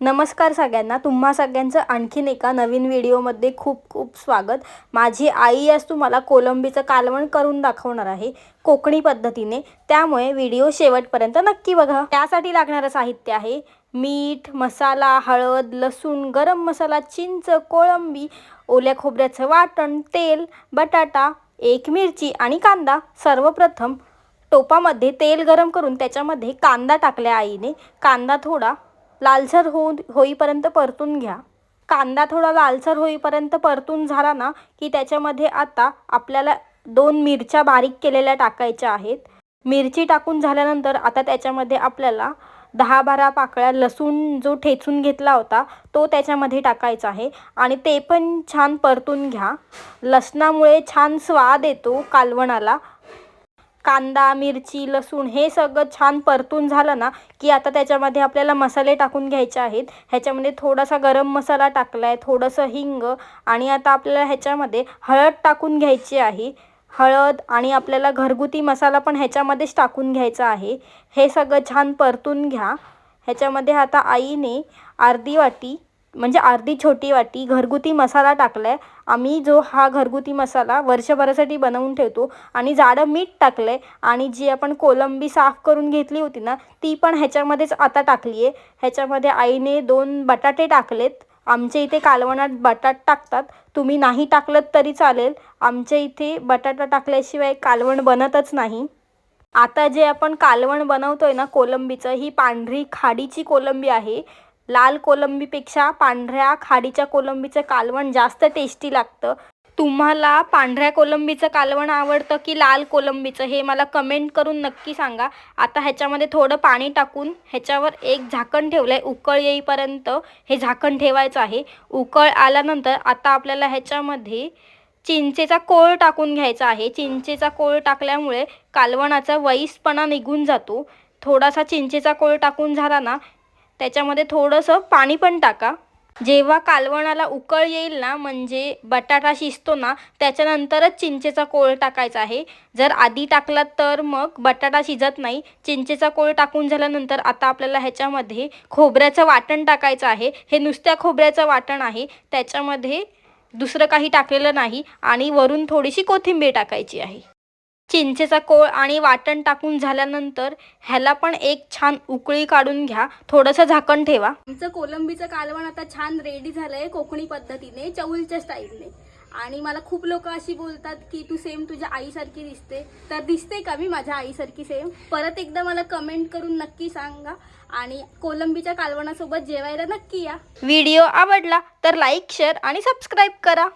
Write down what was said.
नमस्कार सगळ्यांना. तुम्हा सगळ्यांचं आणखीन एका नवीन व्हिडिओमध्ये खूप खूप स्वागत. माझी आई आज तुम्हाला कोलंबीचं कालवण करून दाखवणार आहे कोकणी पद्धतीने. त्यामुळे व्हिडिओ शेवटपर्यंत नक्की बघा. त्यासाठी लागणारं साहित्य आहे मीठ मसाला हळद लसूण गरम मसाला चिंच कोळंबी ओल्या खोबऱ्याचं वाटण तेल बटाटा एक मिरची आणि कांदा. सर्वप्रथम टोपामध्ये तेल गरम करून त्याच्यामध्ये कांदा टाकल्या आईने. कांदा थोडा लालसर होऊ होईपर्यंत परतून घ्या. कांदा थोडा लालसर होईपर्यंत परतून झाला ना की त्याच्यामध्ये आता आपल्याला दोन मिरच्या बारीक केलेल्या टाकायच्या आहेत. मिरची टाकून झाल्यानंतर आता त्याच्यामध्ये आपल्याला दहा बारा पाकळ्या लसूण जो ठेचून घेतला होता तो त्याच्यामध्ये टाकायचा आहे. आणि ते पण छान परतून घ्या. लसणामुळे छान स्वाद येतो कालवणाला. कांदा मिरची लसूण हे सगळं छान परतून झालं ना की आता त्याच्यामध्ये आपल्याला मसाले टाकून घ्यायचे आहेत. ह्याच्यामध्ये थोडासा गरम मसाला टाकला आहे थोडंसं हिंग आणि आता आपल्याला ह्याच्यामध्ये हळद टाकून घ्यायची आहे. हळद आणि आपल्याला घरगुती मसाला पण ह्याच्यामध्येच टाकून घ्यायचा आहे. हे सगळं छान परतून घ्या. ह्याच्यामध्ये आता आईने अर्धी वाटी म्हणजे अर्धी छोटी वाटी घरगुती मसाला टाकला आहे आम्ही जो हा घरगुती मसाला वर्षभरासाठी बनवून ठेवतो आणि जाडं मीठ टाकलं आहे आणि जी आपण कोलंबी साफ करून घेतली होती ना ती पण ह्याच्यामध्येच आता टाकली आहे ह्याच्यामध्ये आईने दोन बटाटे टाकलेत. आमच्या इथे कालवणात बटाट टाकतात. तुम्ही नाही टाकलं तरी चालेल. आमच्या इथे बटाटा टाकल्याशिवाय कालवण बनतच नाही. आता जे आपण कालवण बनवतोय ना कोलंबीचं ही पांढरी खाडीची कोलंबी आहे. लाल कोलंबीपेक्षा पांढऱ्या खाडीच्या कोलंबीचं कालवण जास्त टेस्टी लागतं. तुम्हाला पांढऱ्या कोलंबीचं कालवण आवडतं की लाल कोलंबीचं हे मला कमेंट करून नक्की सांगा. आता ह्याच्यामध्ये थोडं पाणी टाकून ह्याच्यावर एक झाकण ठेवलं आहे उकळ येईपर्यंत हे झाकण ठेवायचं आहे. उकळ आल्यानंतर आता आपल्याला ह्याच्यामध्ये चिंचेचा कोळ टाकून घ्यायचा आहे. चिंचेचा कोळ टाकल्यामुळे कालवणाचा वईसपणा निघून जातो. थोडासा चिंचेचा कोळ टाकून झाला ना त्याच्यामध्ये थोडंसं पाणी पण टाका. जेव्हा कालवणाला उकळ येईल ना म्हणजे बटाटा शिजतो ना त्याच्यानंतरच चिंचेचा कोळ टाकायचा आहे. जर आधी टाकला तर मग बटाटा शिजत नाही. चिंचेचा कोळ टाकून झाल्यानंतर आता आपल्याला ह्याच्यामध्ये खोबऱ्याचं वाटण टाकायचं आहे. हे नुसत्या खोबऱ्याचं वाटण आहे. त्याच्यामध्ये दुसरं काही टाकलेलं नाही आणि वरून थोडीशी कोथिंबीर टाकायची आहे. चिंचेचा कोळ आणि वाटण टाकून झाल्यानंतर ह्याला पण एक छान उकळी काढून घ्या. थोडंसं झाकण ठेवा. आमचं कोलंबीचं कालवण आता छान रेडी झालंय कोकणी पद्धतीने चौलच्या स्टाईलने आणि मला खूप लोक अशी बोलतात की तू सेम तुझ्या आईसारखी दिसते. तर दिसते का मी माझ्या आईसारखी सेम परत एकदा मला कमेंट करून नक्की सांगा. आणि कोलंबीच्या कालवणासोबत जेवायला नक्की या. व्हिडिओ आवडला तर लाईक शेअर आणि सबस्क्राईब करा.